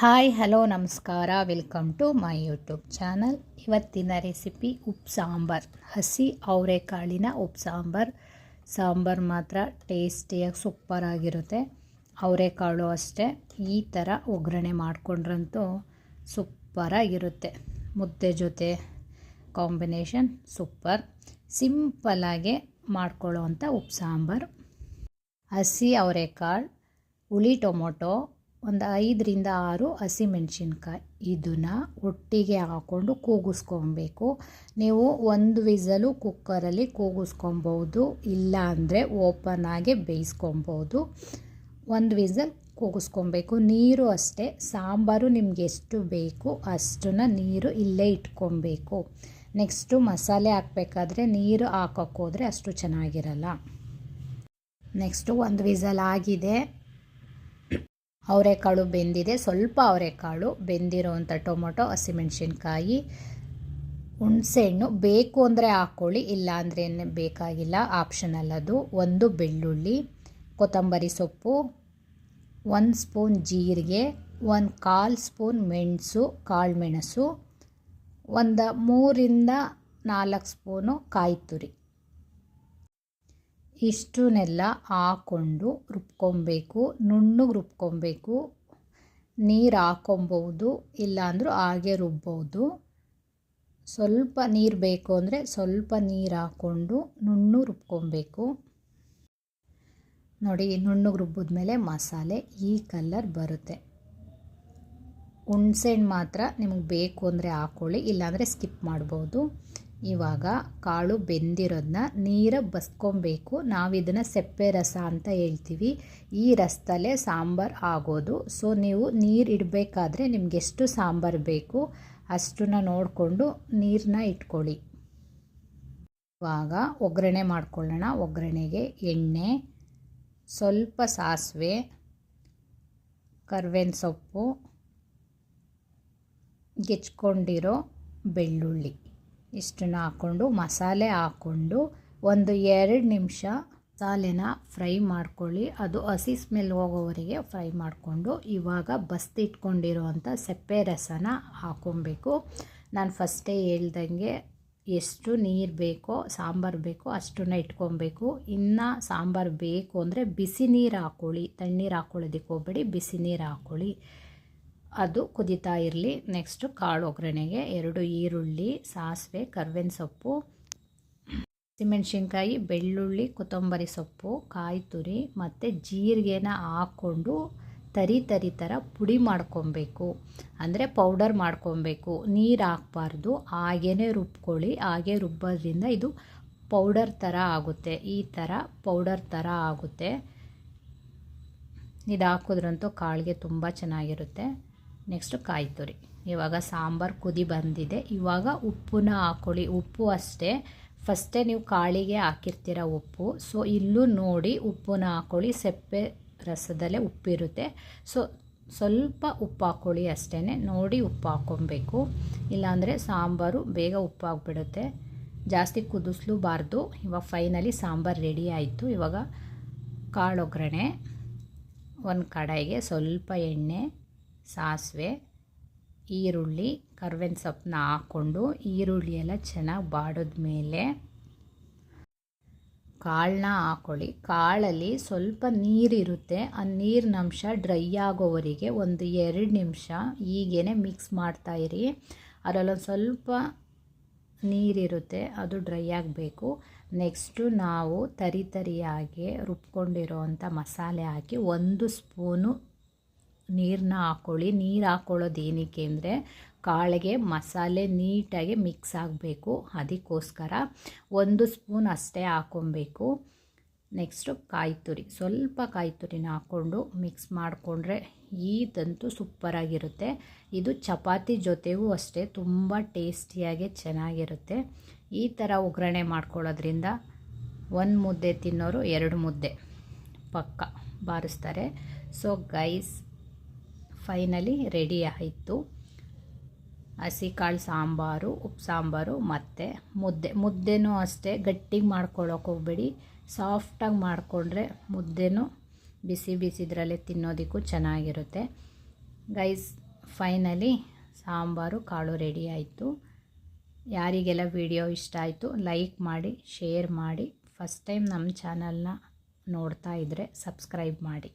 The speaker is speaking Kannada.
ಹಾಯ್, ಹಲೋ, ನಮಸ್ಕಾರ. Welcome to my YouTube channel ಇವತ್ತಿನ ರೆಸಿಪಿ ಉಪ್ಪು ಸಾಂಬಾರ್. ಹಸಿ ಅವರೆಕಾಳಿನ ಉಪ್ಪು ಸಾಂಬಾರ್. ಸಾಂಬಾರು ಮಾತ್ರ ಟೇಸ್ಟಿಯಾಗಿ ಸೂಪರಾಗಿರುತ್ತೆ ಅವರೆಕಾಳು ಅಷ್ಟೇ. ಈ ಥರ ಒಗ್ಗರಣೆ ಮಾಡಿಕೊಂಡ್ರಂತೂ ಸೂಪರಾಗಿರುತ್ತೆ ಮುದ್ದೆ ಜೊತೆ ಕಾಂಬಿನೇಷನ್ ಸೂಪರ್ ಸಿಂಪಲಾಗೆ ಮಾಡ್ಕೊಳ್ಳೋ ಅಂಥ ಉಪ್ಪು ಸಾಂಬಾರು. ಹಸಿ ಅವರೆಕಾಳು, ಹುಳಿ ಟೊಮೊಟೊ ಒಂದು ಐದರಿಂದ ಆರು ಹಸಿಮೆಣ್ಸಿನ್ಕಾಯಿ. ಇದನ್ನು ಒಟ್ಟಿಗೆ ಹಾಕ್ಕೊಂಡು ಕೂಗಿಸ್ಕೊಬೇಕು. ನೀವು ಒಂದು ವಿಸಲು ಕುಕ್ಕರಲ್ಲಿ ಕೂಗಿಸ್ಕೊಬೋದು ಇಲ್ಲ ಅಂದರೆ ಓಪನ್ ಆಗಿ ಬೇಯಿಸ್ಕೊಬೋದು. ಒಂದು ವಿಸಲ್ ಕೂಗಿಸ್ಕೊಬೇಕು. ನೀರು ಅಷ್ಟೇ, ಸಾಂಬಾರು ನಿಮ್ಗೆ ಎಷ್ಟು ಬೇಕು ಅಷ್ಟನ್ನ ನೀರು ಇಲ್ಲೇ ಇಟ್ಕೊಬೇಕು. ನೆಕ್ಸ್ಟು ಮಸಾಲೆ ಹಾಕಬೇಕಾದ್ರೆ ನೀರು ಹಾಕೋಕ್ಕೋದ್ರೆ ಅಷ್ಟು ಚೆನ್ನಾಗಿರಲ್ಲ. ನೆಕ್ಸ್ಟು ಒಂದು ವಿಸಲ್ ಆಗಿದೆ. ಅವರೆಕಾಳು ಬೆಂದಿದೆ. ಸ್ವಲ್ಪ ಅವರೆಕಾಳು ಬೆಂದಿರೋವಂಥ ಟೊಮೊಟೊ, ಹಸಿಮೆಣ್ಸಿನ್ಕಾಯಿ, ಹುಣಸೆಹಣ್ಣು ಬೇಕು ಅಂದರೆ ಹಾಕ್ಕೊಳ್ಳಿ, ಇಲ್ಲ ಅಂದರೆ ಬೇಕಾಗಿಲ್ಲ, ಆಪ್ಷನಲ್ ಅದು. ಒಂದು ಬೆಳ್ಳುಳ್ಳಿ, ಕೊತ್ತಂಬರಿ ಸೊಪ್ಪು, ಒಂದು ಸ್ಪೂನ್ ಜೀರಿಗೆ, ಒಂದು ಕಾಲು ಸ್ಪೂನ್ ಮೆಣಸು, ಕಾಳು ಮೆಣಸು, ಒಂದು ಮೂರಿಂದ ನಾಲ್ಕು ಸ್ಪೂನು ಕಾಯಿ ತುರಿ ಇಷ್ಟನ್ನೆಲ್ಲ ಹಾಕ್ಕೊಂಡು ರುಬ್ಕೊಬೇಕು. ನುಣ್ಣಗೆ ರುಬ್ಕೊಬೇಕು. ನೀರು ಹಾಕೊಬೋದು ಇಲ್ಲಾಂದರೂ ಹಾಗೆ ರುಬ್ಬೋದು. ಸ್ವಲ್ಪ ನೀರು ಬೇಕು ಅಂದರೆ ಸ್ವಲ್ಪ ನೀರು ಹಾಕ್ಕೊಂಡು ನುಣ್ಣು ರುಬ್ಕೊಬೇಕು. ನೋಡಿ ನುಣ್ಣಗೆ ರುಬ್ಬಿದ್ಮೇಲೆ ಮಸಾಲೆ ಈ ಕಲರ್ ಬರುತ್ತೆ. ಹುಣ್ಸೆಹಣ್ಣು ಮಾತ್ರ ನಿಮಗೆ ಬೇಕು ಅಂದರೆ ಹಾಕ್ಕೊಳ್ಳಿ ಇಲ್ಲಾಂದರೆ ಸ್ಕಿಪ್ ಮಾಡ್ಬೋದು. ಇವಾಗ ಕಾಳು ಬೆಂದಿರೋದನ್ನ ನೀರ ಬಸ್ಕೊಬೇಕು. ನಾವು ಇದನ್ನು ಸೆಪ್ಪೆ ರಸ ಅಂತ ಹೇಳ್ತೀವಿ. ಈ ರಸದಲ್ಲೇ ಸಾಂಬಾರು ಆಗೋದು. ಸೊ, ನೀವು ನೀರು ಇಡಬೇಕಾದ್ರೆ ನಿಮ್ಗೆ ಎಷ್ಟು ಸಾಂಬಾರು ಬೇಕು ಅಷ್ಟನ್ನ ನೋಡಿಕೊಂಡು ನೀರನ್ನ ಇಟ್ಕೊಳ್ಳಿ. ಇವಾಗ ಒಗ್ಗರಣೆ ಮಾಡ್ಕೊಳ್ಳೋಣ. ಒಗ್ಗರಣೆಗೆ ಎಣ್ಣೆ, ಸ್ವಲ್ಪ ಸಾಸಿವೆ ಕರ್ಬೇವಿನ ಸೊಪ್ಪು, ಗೆಚ್ಕೊಂಡಿರೋ ಬೆಳ್ಳುಳ್ಳಿ. ಇಷ್ಟನ್ನ ಹಾಕ್ಕೊಂಡು ಮಸಾಲೆ ಹಾಕ್ಕೊಂಡು ಒಂದು ಎರಡು ನಿಮಿಷ ಮಸಾಲೆನ ಫ್ರೈ ಮಾಡ್ಕೊಳ್ಳಿ. ಅದು ಹಸಿ ಸ್ಮೆಲ್ ಹೋಗೋವರೆಗೆ ಫ್ರೈ ಮಾಡಿಕೊಂಡು, ಇವಾಗ ಬಸ್ತಿಟ್ಕೊಂಡಿರುವಂಥ ಸೆಪ್ಪೆ ರಸನ ಹಾಕ್ಕೊಬೇಕು ನಾನು ಫಸ್ಟೇ ಹೇಳ್ದಂಗೆ ಎಷ್ಟು ನೀರು ಬೇಕೋ, ಸಾಂಬಾರು ಬೇಕೋ ಅಷ್ಟನ್ನ ಇಟ್ಕೊಬೇಕು. ಇನ್ನು ಸಾಂಬಾರು ಬೇಕು ಅಂದರೆ ಬಿಸಿ ನೀರು ಹಾಕ್ಕೊಳ್ಳಿ ತಣ್ಣೀರು ಹಾಕ್ಕೊಳ್ಳೋದಕ್ಕೆ ಹೋಗ್ಬೇಡಿ, ಬಿಸಿ ನೀರು ಹಾಕ್ಕೊಳ್ಳಿ ಅದು ಕುದೀತಾ ಇರಲಿ. ನೆಕ್ಸ್ಟು ಕಾಳು ಒಗ್ಗರಣೆಗೆ ಎರಡು ಈರುಳ್ಳಿ, ಸಾಸಿವೆ, ಕರ್ಬೇವಿನ ಸೊಪ್ಪು, ಹಸಿಮೆಣ್ಸಿನ್ಕಾಯಿ, ಬೆಳ್ಳುಳ್ಳಿ, ಕೊತ್ತಂಬರಿ ಸೊಪ್ಪು, ಕಾಯಿ ತುರಿ ಮತ್ತು ಜೀರಿಗೆನ ಹಾಕ್ಕೊಂಡು ತರಿ ತರಿ ಥರ ಪುಡಿ ಮಾಡ್ಕೊಬೇಕು. ಅಂದರೆ ಪೌಡರ್ ಮಾಡ್ಕೊಬೇಕು. ನೀರು ಹಾಕ್ಬಾರ್ದು. ಹಾಗೇ ರುಬ್ಕೊಳ್ಳಿ. ಹಾಗೆ ರುಬ್ಬೋದ್ರಿಂದ ಇದು ಪೌಡರ್ ಥರ ಆಗುತ್ತೆ. ಈ ಥರ ಪೌಡರ್ ಥರ ಆಗುತ್ತೆ. ಇದು ಹಾಕಿದ್ರಂತೂ ಕಾಳಿಗೆ ತುಂಬ ಚೆನ್ನಾಗಿರುತ್ತೆ. ನೆಕ್ಸ್ಟು ಕಾಯಿ ತುರಿ ಇವಾಗ ಸಾಂಬಾರು ಕುದಿ ಬಂದಿದೆ. ಇವಾಗ ಉಪ್ಪನ್ನ ಹಾಕೊಳ್ಳಿ. ಉಪ್ಪು ಅಷ್ಟೇ. ಫಸ್ಟೇ ನೀವು ಕಾಳಿಗೆ ಹಾಕಿರ್ತೀರ ಉಪ್ಪು. ಸೊ ಇಲ್ಲೂ ನೋಡಿ ಉಪ್ಪನ್ನ ಹಾಕೊಳ್ಳಿ. ಸೆಪ್ಪೆ ರಸದಲ್ಲೇ ಉಪ್ಪಿರುತ್ತೆ. ಸೊ ಸ್ವಲ್ಪ ಉಪ್ಪು ಹಾಕ್ಕೊಳ್ಳಿ ಅಷ್ಟೇ ನೋಡಿ ಉಪ್ಪು ಹಾಕ್ಕೊಬೇಕು. ಇಲ್ಲಾಂದರೆ ಸಾಂಬಾರು ಬೇಗ ಉಪ್ಪು ಆಗಿಬಿಡುತ್ತೆ ಜಾಸ್ತಿ ಕುದಿಸ್ಲೂಬಾರ್ದು. ಇವಾಗ ಫೈನಲಿ ಸಾಂಬಾರು ರೆಡಿ ಆಯಿತು. ಇವಾಗ ಕಾಳು ಒಗ್ಗರಣೆ ಒಂದು ಕಡಾಯಿಗೆ ಸ್ವಲ್ಪ ಎಣ್ಣೆ. ಸಾಸಿವೆ, ಈರುಳ್ಳಿ, ಕರ್ಬೇವಿನ ಸೊಪ್ಪನ್ನ ಹಾಕ್ಕೊಂಡು ಈರುಳ್ಳಿ ಎಲ್ಲ ಚೆನ್ನಾಗಿ ಬಾಡಿದ ಮೇಲೆ ಕಾಳನ್ನ ಹಾಕ್ಕೊಳ್ಳಿ ಕಾಳಲ್ಲಿ ಸ್ವಲ್ಪ ನೀರಿರುತ್ತೆ ಆ ನೀರಿನ ಅಂಶ ಡ್ರೈ ಆಗೋವರೆಗೆ ಒಂದು ಎರಡು ನಿಮಿಷ ಹೀಗೇ ಮಿಕ್ಸ್ ಮಾಡ್ತಾಯಿರಿ ಅದರಲ್ಲೊಂದು ಸ್ವಲ್ಪ ನೀರಿರುತ್ತೆ ಅದು ಡ್ರೈ ಆಗಬೇಕು. ನೆಕ್ಸ್ಟು ನಾವು ತರಿ ತರಿಯಾಗಿ ರುಬ್ಕೊಂಡಿರೋ ಅಂಥ ಮಸಾಲೆ ಹಾಕಿ ಒಂದು ಸ್ಪೂನು ನೀರನ್ನ ಹಾಕ್ಕೊಳ್ಳಿ ನೀರು ಹಾಕ್ಕೊಳ್ಳೋದು ಏನಕ್ಕೆ ಅಂದರೆ ಕಾಳಿಗೆ ಮಸಾಲೆ ನೀಟಾಗಿ ಮಿಕ್ಸ್ ಆಗಬೇಕು. ಅದಕ್ಕೋಸ್ಕರ ಒಂದು ಸ್ಪೂನ್ ಅಷ್ಟೇ ಹಾಕ್ಕೊಬೇಕು ನೆಕ್ಸ್ಟು ಕಾಯಿ ತುರಿ ಸ್ವಲ್ಪ ಕಾಯಿ ತುರಿನ ಹಾಕ್ಕೊಂಡು ಮಿಕ್ಸ್ ಮಾಡಿಕೊಂಡ್ರೆ ಈದಂತೂ ಸೂಪರಾಗಿರುತ್ತೆ ಇದು ಚಪಾತಿ ಜೊತೆಗೂ ಅಷ್ಟೇ ತುಂಬ ಟೇಸ್ಟಿಯಾಗಿ ಚೆನ್ನಾಗಿರುತ್ತೆ. ಈ ಥರ ಒಗ್ಗರಣೆ ಮಾಡ್ಕೊಳ್ಳೋದ್ರಿಂದ ಒಂದು ಮುದ್ದೆ ತಿನ್ನೋರು ಎರಡು ಮುದ್ದೆ ಪಕ್ಕ ಬಾರಿಸ್ತಾರೆ. ಸೊ ಗೈಸ್ ಫೈನಲಿ ರೆಡಿ ಆಯಿತು. ಹಸಿ ಕಾಳು ಸಾಂಬಾರು, ಉಪ್ಪು ಸಾಂಬಾರು, ಮತ್ತು ಮುದ್ದೆ. ಮುದ್ದೆನೂ ಅಷ್ಟೇ, ಗಟ್ಟಿಗೆ ಮಾಡ್ಕೊಳ್ಳೋಕೆ ಹೋಗ್ಬೇಡಿ. ಸಾಫ್ಟಾಗಿ ಮಾಡಿಕೊಂಡ್ರೆ ಮುದ್ದೆನೂ ಬಿಸಿ ಬಿಸಿದ್ರಲ್ಲೇ ತಿನ್ನೋದಕ್ಕೂ ಚೆನ್ನಾಗಿರುತ್ತೆ. ಗೈಸ್ ಫೈನಲಿ ಸಾಂಬಾರು, ಕಾಳು ರೆಡಿ ಆಯಿತು. ಯಾರಿಗೆಲ್ಲ ವಿಡಿಯೋ ಇಷ್ಟ ಆಯಿತು ಲೈಕ್ ಮಾಡಿ ಶೇರ್ ಮಾಡಿ. ಫಸ್ಟ್ ಟೈಮ್ ನಮ್ಮ ಚಾನಲ್ನ ನೋಡ್ತಾ ಇದ್ದರೆ ಸಬ್ಸ್ಕ್ರೈಬ್ ಮಾಡಿ.